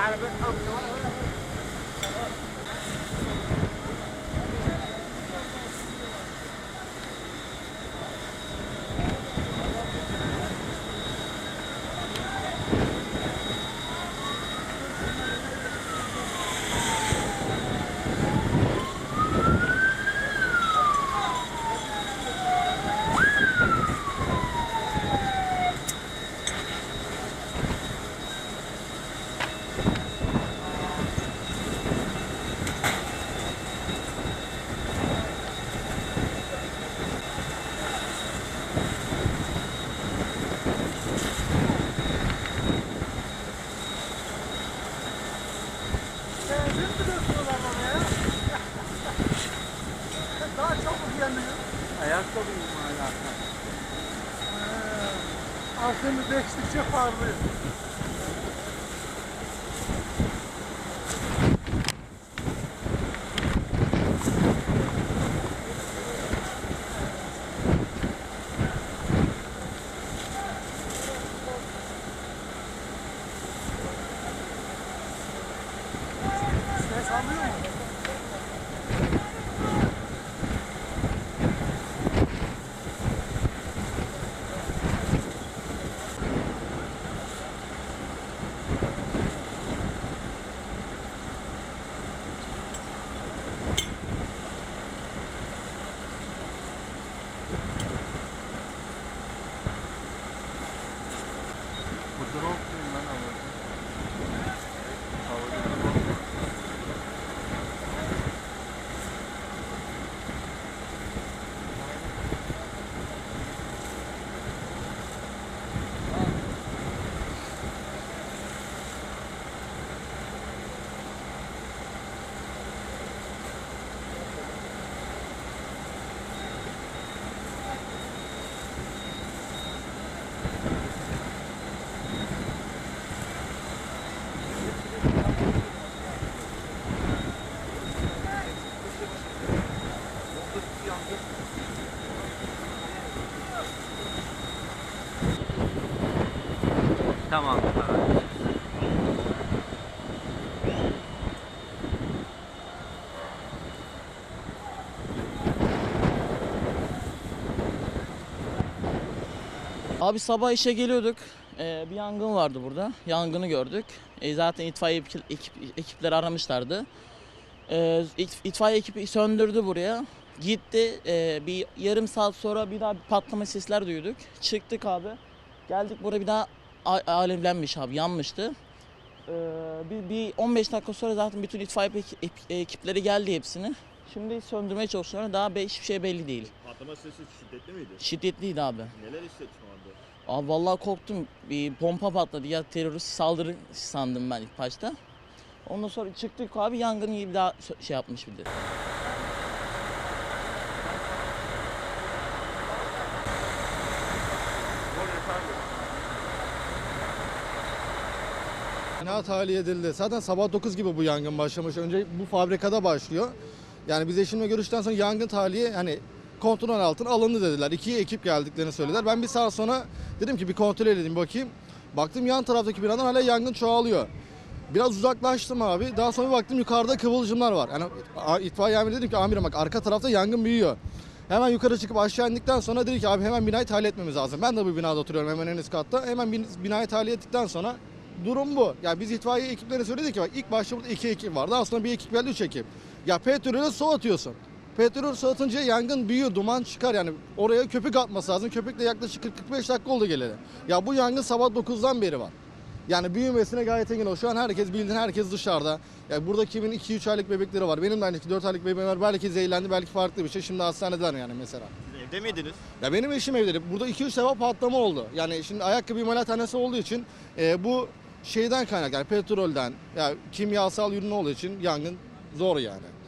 driver. Oh, no, no. Benzin mi döküyorlar bana ya? Daha çabuk yanıyor. Ayakkabıyım hala. Ee, Arkamı geçtikçe parlıyor. Bu Tamam. Abi sabah işe geliyorduk. Ee, bir yangın vardı burada. Yangını gördük. E, zaten itfaiye ekip, ekip, ekipleri aramışlardı. Ee, it- itfaiye ekibi söndürdü buraya. Gitti. Ee, bir yarım saat sonra bir daha patlama sesler duyduk. Çıktık abi. Geldik buraya bir daha alevlenmiş abi. Yanmıştı. Ee, bir, bir 15 dakika sonra zaten bütün itfaiye ek- ek- ekipleri geldi hepsini. Şimdi söndürmeye çalışıyorlar. Daha be, hiçbir şey belli değil. Patlama sesi şiddetli miydi? Şiddetliydi abi. Neler hissettin o anda? Abi vallahi korktum. Bir pompa patladı ya terörist saldırı sandım ben ilk başta. Ondan sonra çıktık abi yangın gibi daha şey yapmış bir de. Bina tahliye edildi. Zaten sabah 9 gibi bu yangın başlamış. Önce bu fabrikada başlıyor. Yani biz eşimle görüşten sonra yangın tahliye hani kontrol altına alındı dediler. İki ekip geldiklerini söylediler. Ben bir saat sonra dedim ki bir kontrol edeyim bakayım. Baktım yan taraftaki binadan hala yangın çoğalıyor. Biraz uzaklaştım abi. Daha sonra bir baktım yukarıda kıvılcımlar var. Yani itfaiye amiri dedim ki amirim bak arka tarafta yangın büyüyor. Hemen yukarı çıkıp aşağı indikten sonra dedi ki abi hemen binayı tahliye etmemiz lazım. Ben de bu binada oturuyorum hemen en üst katta. Hemen bin- binayı tahliye ettikten sonra durum bu. Yani biz itfaiye ekiplerine söyledik ki bak ilk başta burada iki ekip vardı. Aslında bir ekip geldi üç ekip. Ya petrolü su atıyorsun. Petrol su atınca yangın büyüyor, duman çıkar yani. Oraya köpük atması lazım. Köpük de yaklaşık 40-45 dakika oldu geleli. Ya bu yangın sabah 9'dan beri var. Yani büyümesine gayet engin o. Şu an herkes bildiğin herkes dışarıda. Ya burada kimin 2-3 aylık bebekleri var. Benim de aynı 4 aylık bebeğim var. Belki zehirlendi, belki farklı bir şey. Şimdi hastanedeler yani mesela. Siz evde miydiniz? Ya benim eşim evde. Burada 2-3 defa patlama oldu. Yani şimdi ayakkabı imalathanesi olduğu için e, bu şeyden kaynak yani petrolden ya kimyasal ürün olduğu için yangın zor yani.